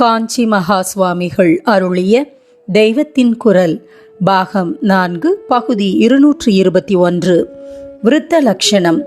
காஞ்சி மகா சுவாமிகள் அருளிய தெய்வத்தின் குரல் பாகம் நான்கு பகுதி இருநூற்றி இருபத்தி ஒன்று. விருத்த லட்சணம்.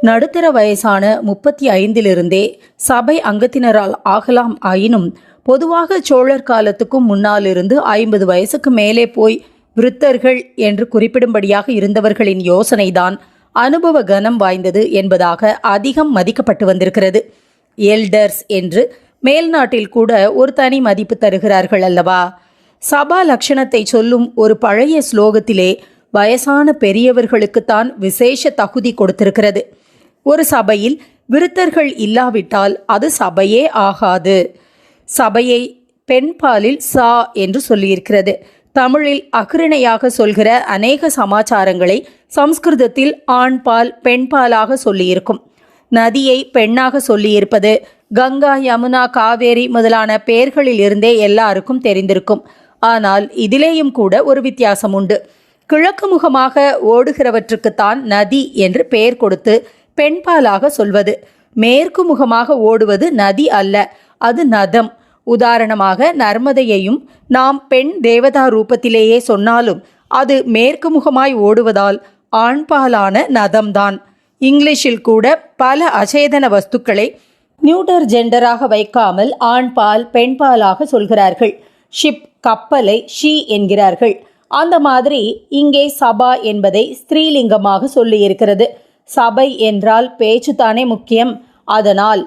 நடுத்தர வயசான முப்பத்தி ஐந்திலிருந்தே சபை அங்கத்தினரால் ஆகலாம் ஆயினும் பொதுவாக சோழர் காலத்துக்கும் முன்னாலிருந்து ஐம்பது வயசுக்கு மேலே போய் விருத்தர்கள் என்று குறிப்பிடும்படியாக இருந்தவர்களின் யோசனைதான் அனுபவ கனம் வாய்ந்தது என்பதாக அதிகம் மதிக்கப்பட்டு வந்திருக்கிறது. எல்டர்ஸ் என்று மேல்நாட்டில் கூட ஒரு தனி மதிப்பு தருகிறார்கள் அல்லவா? சபா லட்சணத்தை சொல்லும் ஒரு பழைய ஸ்லோகத்திலே வயசான பெரியவர்களுக்குத்தான் விசேஷ தகுதி கொடுத்திருக்கிறது. ஒரு சபையில் விருத்தர்கள் இல்லாவிட்டால் அது சபையே ஆகாது. சபையை பெண்பாலில் சா என்று சொல்லியிருக்கிறது. தமிழில் அகிருணையாக சொல்கிற அநேக சமாச்சாரங்களை சம்ஸ்கிருதத்தில் ஆண்பால் பெண்பாலாக சொல்லியிருக்கும். நதியை பெண்ணாக சொல்லியிருப்பது. கங்கா யமுனா காவேரி முதலான பெயர்களில் இருந்தே எல்லாருக்கும் தெரிந்திருக்கும். ஆனால் இதிலேயும் கூட ஒரு வித்தியாசம் உண்டு. கிழக்கு முகமாக ஓடுகிறவற்றுக்குத்தான் நதி என்று பெயர் கொடுத்து பெண்பாலாக சொல்வது. மேற்கு முகமாக ஓடுவது நதி அல்ல அது நதம். உதாரணமாக நர்மதையையும் நாம் பெண் தேவதா ரூபத்திலேயே சொன்னாலும் அது மேற்கு முகமாய் ஓடுவதால் ஆண்பாலான நதம்தான். இங்கிலீஷில் கூட பல அச்சேதன வஸ்துக்களை நியூட்டர் ஜெண்டராக வைக்காமல் ஆண்பால் பெண்பாலாக சொல்கிறார்கள். ஷிப் கப்பலை ஷீ என்கிறார்கள். அந்த மாதிரி இங்கே சபா என்பதை ஸ்திரீலிங்கமாக சொல்லியிருக்கிறது. சபை என்றால் பேச்சு தானே முக்கியம். அதனால்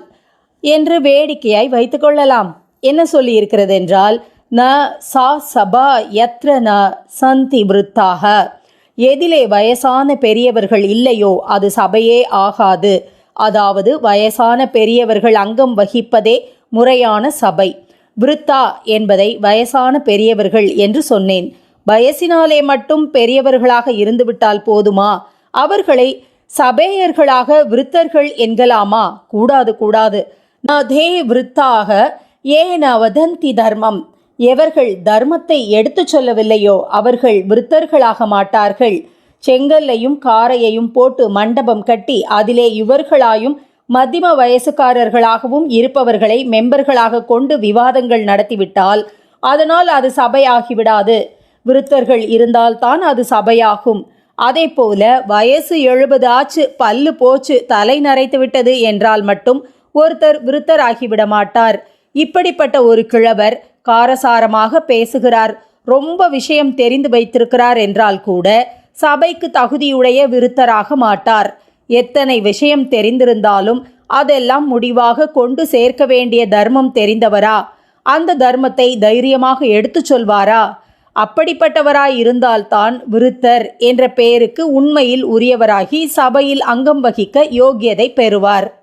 என்று வேடிக்கையாய் வைத்துக்கொள்ளலாம் என்ன சொல்லியிருக்கிறது என்றால் ந சா சபா எத்ர ந சந்தி விருத்தாக. எதிலே வயசான பெரியவர்கள் இல்லையோ அது சபையே ஆகாது. அதாவது வயசான பெரியவர்கள் அங்கம் வகிப்பதே முறையான சபை. விருத்தா என்பதை வயசான பெரியவர்கள் என்று சொன்னேன். வயசினாலே மட்டும் பெரியவர்களாக இருந்துவிட்டால் போதுமா? அவர்களை சபேயர்களாக விருத்தர்கள் என்கலாமா? கூடாது கூடாது. நதே விருத்தாக ஏன வதந்தி தர்மம். எவர்கள் தர்மத்தை எடுத்துச் சொல்லவில்லையோ அவர்கள் விருத்தர்களாக மாட்டார்கள். செங்கல்லையும் காரையையும் போட்டு மண்டபம் கட்டி அதிலே இவர்களாயும் மத்தியம வயசுக்காரர்களாகவும் இருப்பவர்களை மெம்பர்களாக கொண்டு விவாதங்கள் நடத்திவிட்டால் அதனால் அது சபையாகிவிடாது. விருத்தர்கள் இருந்தால்தான் அது சபையாகும். அதே போல வயசு எழுபது ஆச்சு பல்லு போச்சு தலை நரைத்து விட்டது என்றால் மட்டும் ஒருத்தர் விருத்தராகிவிட மாட்டார் இப்படிப்பட்ட ஒரு கிழவர் காரசாரமாக பேசுகிறார். ரொம்ப விஷயம் தெரிந்து வைத்திருக்கிறார் என்றால் கூட சபைக்கு தகுதியுடைய விருத்தராக மாட்டார். எத்தனை விஷயம் தெரிந்திருந்தாலும் அதெல்லாம் முடிவாக கொண்டு சேர்க்க வேண்டிய தர்மம் தெரிந்தவரா? அந்த தர்மத்தை தைரியமாக எடுத்துச் சொல்வாரா? அப்படிப்பட்டவராய் இருந்தால்தான் விருத்தர் என்ற பெயருக்கு உண்மையில் உரியவராகி சபையில் அங்கம் வகிக்க யோக்கியதை பெறுவார்.